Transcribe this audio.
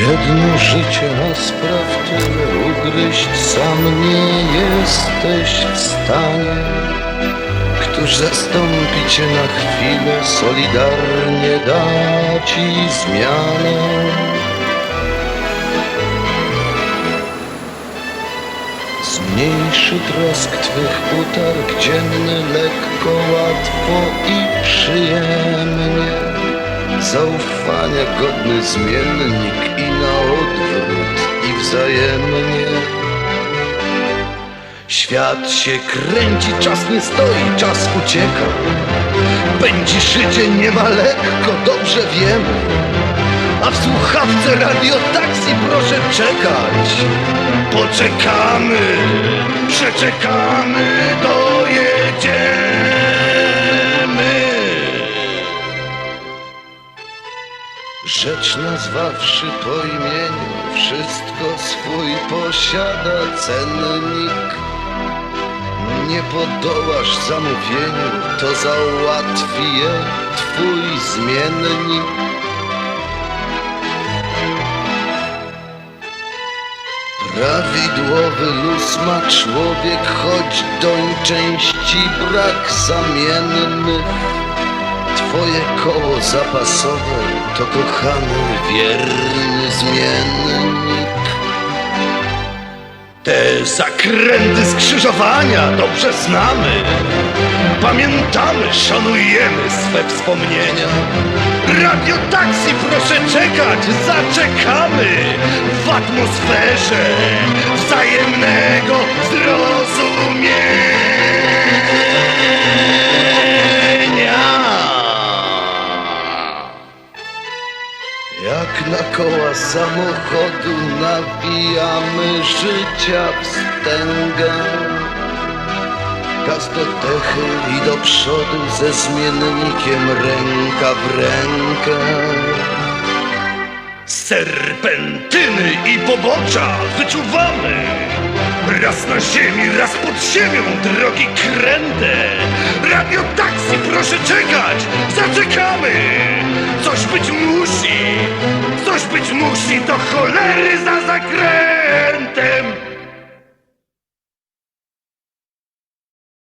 Jedno życie raz prawdę ugryźć sam nie jesteś w stanie. Któż zastąpi cię na chwilę, solidarnie da ci zmianę. Trosk twych utarg dzienny lekko, łatwo i przyjemnie. Zaufania godny zmiennik i na odwrót i wzajemnie. Świat się kręci, czas nie stoi, czas ucieka. Pędzi szycie nie ma lekko, dobrze wiemy. A w słuchawce radiotaksji proszę czekać. Poczekamy, przeczekamy, dojedziemy. Rzecz nazwawszy po imieniu, wszystko swój posiada cennik. Nie podołasz zamówieniu, to załatwi je twój zmiennik. Prawidłowy luz ma człowiek, choć doń części brak zamiennych. Twoje koło zapasowe to kochany, wierny zmiennik. Te zakręty skrzyżowania dobrze znamy. Pamiętamy, szanujemy swe wspomnienia. Radio taksi, proszę czekać, zaczekamy w atmosferze wzajemnego zrozumienia. Jak na koła samochodu nawijamy życia wstęgę. Gaz do dechy i do przodu ze zmiennikiem ręka w rękę. Serpentyny i pobocza wyczuwamy. Raz na ziemi, raz pod ziemią, drogi kręte. Radio taksi, proszę czekać, zaczekamy. Coś być musi, coś być musi, to cholery za zakrętem.